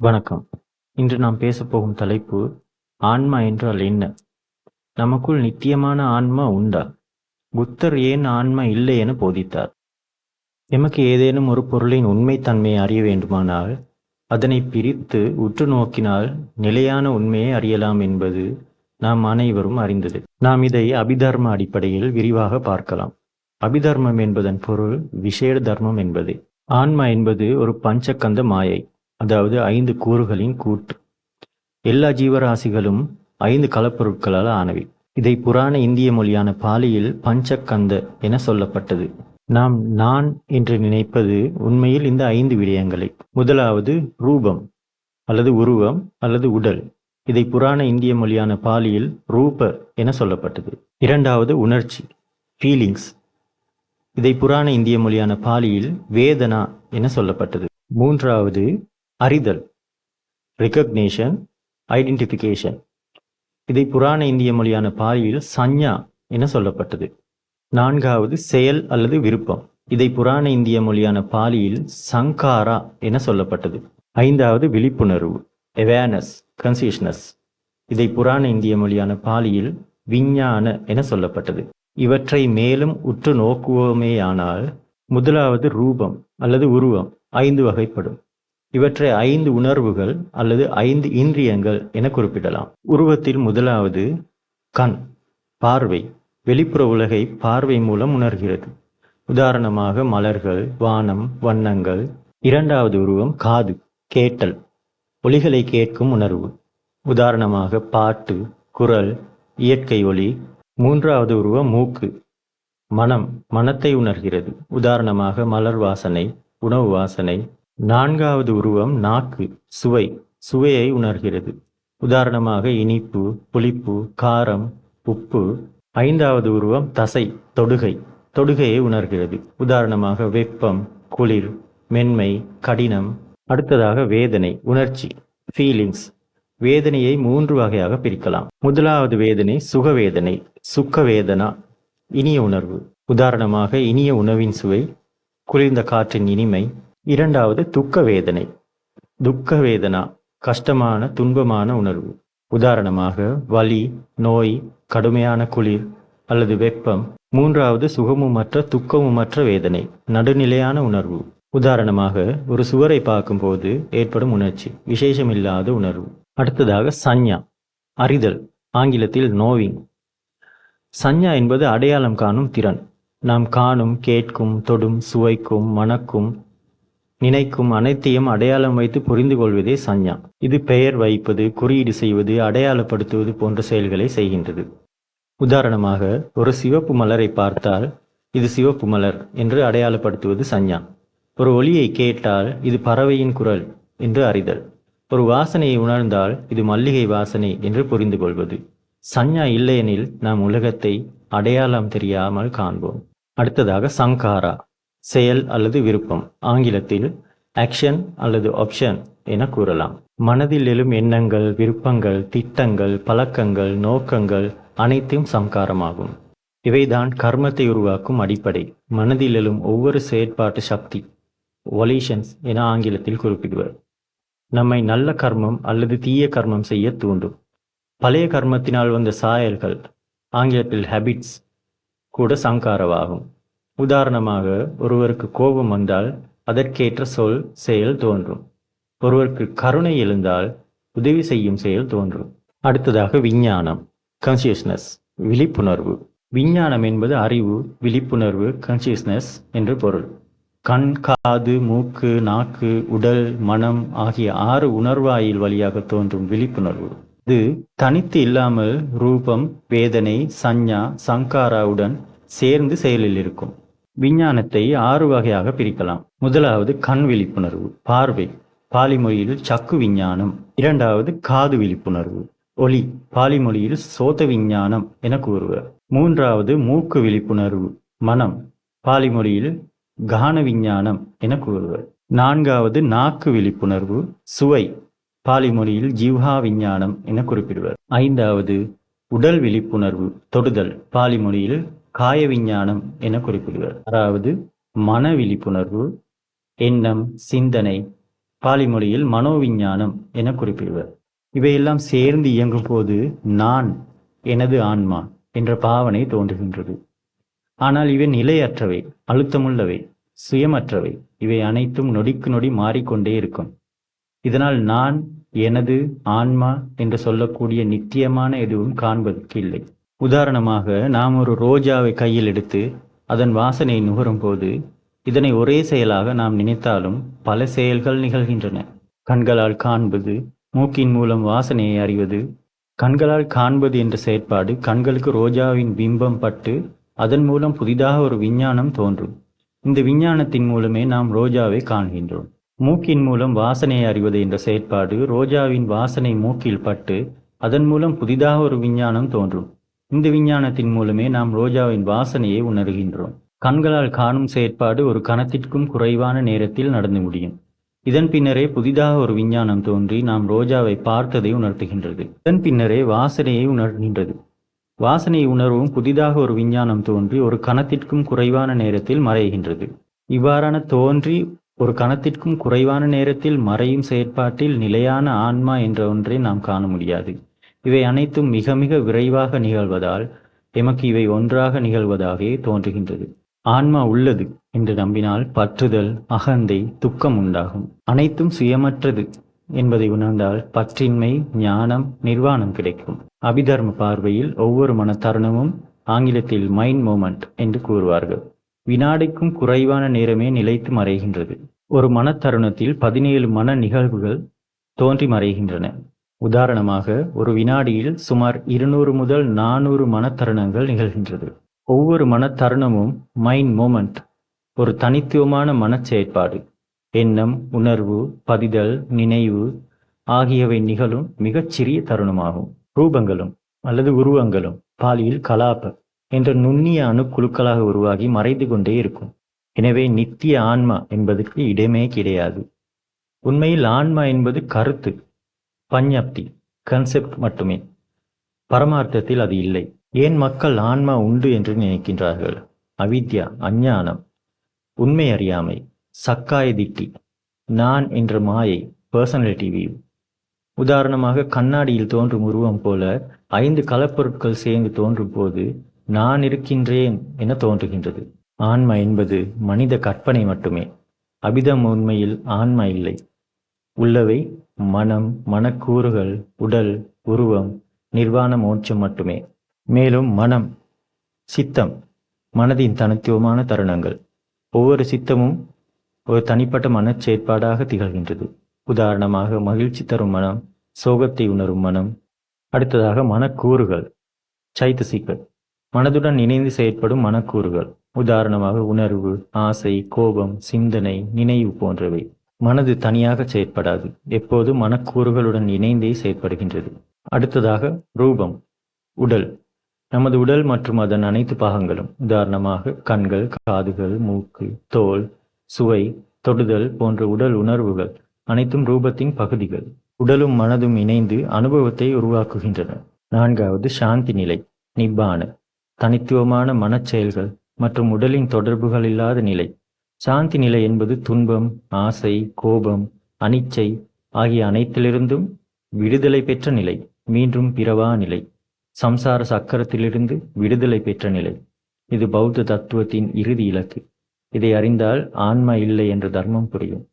வணக்கம். இன்று நாம் பேசப்போகும் தலைப்பு ஆன்மா என்றால் என்ன? நமக்குள் நித்தியமான ஆன்மா உண்டா? புத்தர் ஏன் ஆன்மா இல்லை என போதித்தார். எமக்கு ஏதேனும் ஒரு பொருளின் உண்மைத்தன்மையை அறிய வேண்டுமானால் அதனை பிரித்து உற்று நோக்கினால் நிலையான உண்மையை அறியலாம் என்பது நாம் அனைவரும் அறிந்தது. நாம் இதை அபிதர்ம அடிப்படையில் விரிவாக பார்க்கலாம். அபிதர்மம் என்பதன் பொருள் விசேட தர்மம் என்பது. ஆன்மா என்பது ஒரு பஞ்சகந்த மாயை. அதாவது ஐந்து கூறுகளின் கூட்டு எல்லா ஜீவராசிகளும் ஐந்து கலப்பொருட்களால் ஆனவை. இதை புராண இந்திய மொழியான பாலியில் பஞ்சக்கந்த என சொல்லப்பட்டது. நாம் நான் என்று நினைப்பது உண்மையில் இந்த ஐந்து விடயங்களை. முதலாவது ரூபம் அல்லது உருவம் அல்லது உடல். இதை புராண இந்திய மொழியான பாலியில் ரூப என சொல்லப்பட்டது. இரண்டாவது உணர்ச்சி ஃபீலிங்ஸ் இதை புராண இந்திய மொழியான பாலியில் வேதனா என சொல்லப்பட்டது. மூன்றாவது அறிதல் ரெக்கக்னேஷன் ஐடென்டிஃபிகேஷன் இதை புராண இந்திய மொழியான பாலியில் சஞ்ஞா என சொல்லப்பட்டது. நான்காவது செயல் அல்லது விருப்பம். இதை புராண இந்திய மொழியான பாலியில் சங்காரா என சொல்லப்பட்டது. ஐந்தாவது விழிப்புணர்வு அவேர்னஸ் கன்சியஸ்னஸ் இதை புராண இந்திய மொழியான பாலியில் விஞ்ஞான என சொல்லப்பட்டது. இவற்றை மேலும் உற்று நோக்குவோமேயானால் முதலாவது ரூபம் அல்லது உருவம் ஐந்து வகைப்படும். இவற்றை ஐந்து உணர்வுகள் அல்லது ஐந்து இந்திரியங்கள் என குறிப்பிடலாம். உருவத்தில் முதலாவது கண் பார்வை வெளிப்புற உலகை பார்வை மூலம் உணர்கிறது. உதாரணமாக மலர்கள் வானம் வண்ணங்கள். இரண்டாவது உருவம் காது கேட்டல் ஒலிகளை கேட்கும் உணர்வு. உதாரணமாக பாட்டு குரல் இயற்கை ஒலி. மூன்றாவது உருவம் மூக்கு மனம் மனத்தை உணர்கிறது. உதாரணமாக மலர் வாசனை உணவு வாசனை. நான்காவது உருவம் நாக்கு சுவை. சுவையை உணர்கிறது. உதாரணமாக இனிப்பு புளிப்பு காரம் உப்பு. ஐந்தாவது உருவம் தசை தொடுகை. தொடுகையை உணர்கிறது. உதாரணமாக வெப்பம் குளிர் மென்மை கடினம். அடுத்ததாக வேதனை உணர்ச்சி ஃபீலிங்ஸ் வேதனையை மூன்று வகையாக பிரிக்கலாம். முதலாவது வேதனை சுகவேதனை சுக்க வேதனா இனிய உணர்வு. உதாரணமாக இனிய உணவின் சுவை குளிர்ந்த காற்றின் இனிமை இரண்டாவது துக்க வேதனை துக்க வேதனா கஷ்டமான துன்பமான உணர்வு. உதாரணமாக வலி நோய் கடுமையான குளிர் அல்லது வெப்பம். மூன்றாவது சுகமுமற்ற துக்கமுமற்ற வேதனை நடுநிலையான உணர்வு. உதாரணமாக ஒரு சுவரை பார்க்கும்போது ஏற்படும் உணர்ச்சி விசேஷமில்லாத உணர்வு. அடுத்ததாக சஞ்ஞா அறிதல் ஆங்கிலத்தில் நோவிங் சஞ்ஞா என்பது அடையாளம் காணும் திறன். நாம் காணும் கேட்கும் தொடும் சுவைக்கும் மணக்கும் நினைக்கும் அனைத்தையும் அடையாளம் வைத்து புரிந்து கொள்வதே சஞ்ஞா. இது பெயர் வைப்பது குறியீடு செய்வது அடையாளப்படுத்துவது போன்ற செயல்களை செய்கின்றது. உதாரணமாக ஒரு சிவப்பு மலரை பார்த்தால் இது சிவப்பு மலர் என்று அடையாளப்படுத்துவது சஞ்ஞா. ஒரு ஒலியை கேட்டால் இது பறவையின் குரல் என்று அறிதல். ஒரு வாசனையை உணர்ந்தால் இது மல்லிகை வாசனை என்று புரிந்து கொள்வது சஞ்ஞா இல்லையெனில் நாம் உலகத்தை அடையாளம் தெரியாமல் காண்போம். அடுத்ததாக சங்காரா. செயல் அல்லது விருப்பம் ஆங்கிலத்தில் ஆக்ஷன் அல்லது ஆப்ஷன் என கூறலாம். மனதில் எழும் எண்ணங்கள் விருப்பங்கள் திட்டங்கள் பழக்கங்கள் நோக்கங்கள் அனைத்தும் சம்காரமாகும். இவைதான் கர்மத்தை உருவாக்கும் அடிப்படை. மனதில் எழும் ஒவ்வொரு செயற்பாட்டு சக்தி ஒலிஷன்ஸ் என ஆங்கிலத்தில் குறிப்பிடுவர். நம்மை நல்ல கர்மம் அல்லது தீய கர்மம் செய்ய தூண்டும். பழைய கர்மத்தினால் வந்த சாயல்கள் ஆங்கிலத்தில் ஹேபிட்ஸ் கூட சங்காரவாகும் உதாரணமாக ஒருவருக்கு கோபம் வந்தால் அதற்கேற்ற சொல் செயல் தோன்றும். ஒருவருக்கு கருணை எழுந்தால் உதவி செய்யும் செயல் தோன்றும். அடுத்ததாக விஞ்ஞானம் கன்சியஸ்னஸ் விழிப்புணர்வு. விஞ்ஞானம் என்பது அறிவு விழிப்புணர்வு கன்சியஸ்னஸ் என்று பொருள். கண் காது மூக்கு நாக்கு உடல் மனம் ஆகிய ஆறு உணர்வாயில் வழியாக தோன்றும் விழிப்புணர்வு. இது தனித்து இல்லாமல் ரூபம் வேதனை சஞ்ஞா சங்காராவுடன் சேர்ந்து செயலில் இருக்கும். விஞ்ஞானத்தை ஆறு வகையாக பிரிக்கலாம். முதலாவது கண் விழிப்புணர்வு பார்வை. பாலிமொழியில் சக்கு விஞ்ஞானம். இரண்டாவது காது விழிப்புணர்வு. ஒலி பாலிமொழியில் சோத விஞ்ஞானம் என கூறுவர். மூன்றாவது மூக்கு விழிப்புணர்வு மனம். பாலிமொழியில் கான விஞ்ஞானம் என கூறுவர். நான்காவது நாக்கு விழிப்புணர்வு சுவை. பாலிமொழியில் ஜீவா விஞ்ஞானம் என குறிப்பிடுவர். ஐந்தாவது உடல் விழிப்புணர்வு தொடுதல். பாலிமொழியில் காய விஞ்ஞானம் என குறிப்பிடுவர். அதாவது மன விழிப்புணர்வு எண்ணம் சிந்தனை பாலிமொழியில் மனோவிஞ்ஞானம் என குறிப்பிடுவர். இவையெல்லாம் சேர்ந்து இயங்கும் போது நான் எனது ஆன்மா என்ற பாவனை தோன்றுகின்றது. ஆனால் இவை நிலையற்றவை அழுத்தமுள்ளவை சுயமற்றவை. இவை அனைத்தும் நொடிக்கு நொடி மாறிக்கொண்டே இருக்கும். இதனால் நான் எனது ஆன்மா என்று சொல்லக்கூடிய நித்தியமான எதுவும் காண்பதற்கு இல்லை. உதாரணமாக நாம் ஒரு ரோஜாவை கையில் எடுத்து அதன் வாசனை நுகரும் போது இதனை ஒரே செயலாக நாம் நினைத்தாலும் பல செயல்கள் நிகழ்கின்றன. கண்களால் காண்பது மூக்கின் மூலம் வாசனையை அறிவது. கண்களால் காண்பது என்ற செயற்பாடு கண்களுக்கு ரோஜாவின் பிம்பம் பட்டு அதன் மூலம் புதிதாக ஒரு விஞ்ஞானம் தோன்றும். இந்த விஞ்ஞானத்தின் மூலமே நாம் ரோஜாவை காண்கின்றோம். மூக்கின் மூலம் வாசனையை அறிவது என்ற செயற்பாடு ரோஜாவின் வாசனை மூக்கில் பட்டு அதன் மூலம் புதிதாக ஒரு விஞ்ஞானம் தோன்றும். இந்த விஞ்ஞானத்தின் மூலமே நாம் ரோஜாவின் வாசனையை உணர்கின்றோம். கண்களால் காணும் செயற்பாடு ஒரு கணத்திற்கும் குறைவான நேரத்தில் நடந்து முடியும். இதன் பின்னரே புதிதாக ஒரு விஞ்ஞானம் தோன்றி நாம் ரோஜாவை பார்த்ததை உணர்த்துகின்றது. இதன் பின்னரே வாசனையை உணர்கின்றது. வாசனை உணர்வும் புதிதாக ஒரு விஞ்ஞானம் தோன்றி ஒரு கணத்திற்கும் குறைவான நேரத்தில் மறைகின்றது. இவ்வாறான தோன்றி ஒரு கணத்திற்கும் குறைவான நேரத்தில் மறையும் செயற்பாட்டில் நிலையான ஆன்மா என்ற ஒன்றை நாம் காண முடியாது. இவை அனைத்தும் மிக மிக விரைவாக நிகழ்வதால் எமக்கு இவை ஒன்றாக நிகழ்வதாகவே தோன்றுகின்றது. ஆன்மா உள்ளது என்று நம்பினால் பற்றுதல் அகந்தை துக்கம் உண்டாகும். அனைத்தும் சுயமற்றது என்பதை உணர்ந்தால் பற்றின்மை ஞானம் நிர்வாணம் கிடைக்கும். அபிதர்ம பார்வையில் ஒவ்வொரு மன தருணமும் ஆங்கிலத்தில் மைண்ட் மூமெண்ட் என்று கூறுவார்கள். வினாடிக்கும் குறைவான நேரமே நிலைத்து மறைகின்றது. ஒரு மனத்தருணத்தில் பதினேழு மன நிகழ்வுகள் தோன்றி மறைகின்றன. உதாரணமாக ஒரு வினாடியில் சுமார் இருநூறு முதல் நானூறு மனத்தருணங்கள் நிகழ்கின்றது. ஒவ்வொரு மனத்தருணமும் மைண்ட் மூமெண்ட் ஒரு தனித்துவமான மனச்செயற்பாடு. எண்ணம் உணர்வு பதிதல் நினைவு ஆகியவை நிகழும் மிகச்சிறிய தருணமாகும். ரூபங்களும் அல்லது உருவங்களும் பாலியில் கலாப என்ற நுண்ணிய அணுக்குழுக்களாக உருவாகி மறைந்து கொண்டே இருக்கும். எனவே நித்திய ஆன்மா என்பதற்கு இடமே கிடையாது. உண்மையில் ஆன்மா என்பது கருத்து பஞ்ஞப்தி கன்செப்ட் மட்டுமே. பரமார்த்தத்தில் அது இல்லை. ஏன் மக்கள் ஆன்மா உண்டு என்று நினைக்கின்றார்கள்? அவித்யா அஞ்ஞானம் உண்மை அறியாமை சக்காய திட்டி நான் என்ற மாயை பர்சனாலிட்டி வியூ உதாரணமாக கண்ணாடியில் தோன்றும் உருவம் போல ஐந்து கலப்பொருட்கள் சேர்ந்து தோன்றும் போது நான் இருக்கின்றேன் என தோன்றுகின்றது. ஆன்மா என்பது மனித கற்பனை மட்டுமே. அபிதம் உண்மையில் ஆன்மா இல்லை. உள்ளவை மனம் மனக்கூறுகள் உடல் உருவம் நிர்வாண மோட்சம் மட்டுமே. மேலும் மனம் சித்தம் மனதின் தனித்துவமான தருணங்கள். ஒவ்வொரு சித்தமும் ஒரு தனிப்பட்ட மனச் செயற்பாடாக திகழ்கின்றது. உதாரணமாக மகிழ்ச்சி தரும் மனம் சோகத்தை உணரும் மனம். அடுத்ததாக மனக்கூறுகள் சைத்தசிக்கள். மனதுடன் இணைந்து செயற்படும் மனக்கூறுகள். உதாரணமாக உணர்வு ஆசை கோபம் சிந்தனை நினைவு போன்றவை. மனது தனியாக செயற்படாது. எப்போது மனக்கூறுகளுடன் இணைந்தே செயற்படுகின்றது. அடுத்ததாக ரூபம் உடல். நமது உடல் மற்றும் அதன் அனைத்து பாகங்களும் உதாரணமாக கண்கள் காதுகள் மூக்கு தோல் சுவை தொடுதல் போன்ற உடல் உணர்வுகள் அனைத்தும் ரூபத்தின் பகுதிகள். உடலும் மனதும் இணைந்து அனுபவத்தை உருவாக்குகின்றன. நான்காவது சாந்தி நிலை நிப்பான. தனித்துவமான மனச்செயல்கள் மற்றும் உடலின் தொடர்புகள் இல்லாத நிலை. சாந்தி நிலை என்பது துன்பம் ஆசை கோபம் அனிச்சை ஆகிய அனைத்திலிருந்தும் விடுதலை பெற்ற நிலை மீண்டும் பிறவா நிலை. சம்சார சக்கரத்திலிருந்து விடுதலை பெற்ற நிலை. இது பௌத்த தத்துவத்தின் இறுதி இலக்கு. இதை அறிந்தால் ஆன்மா இல்லை என்ற தர்மம் புரியும்.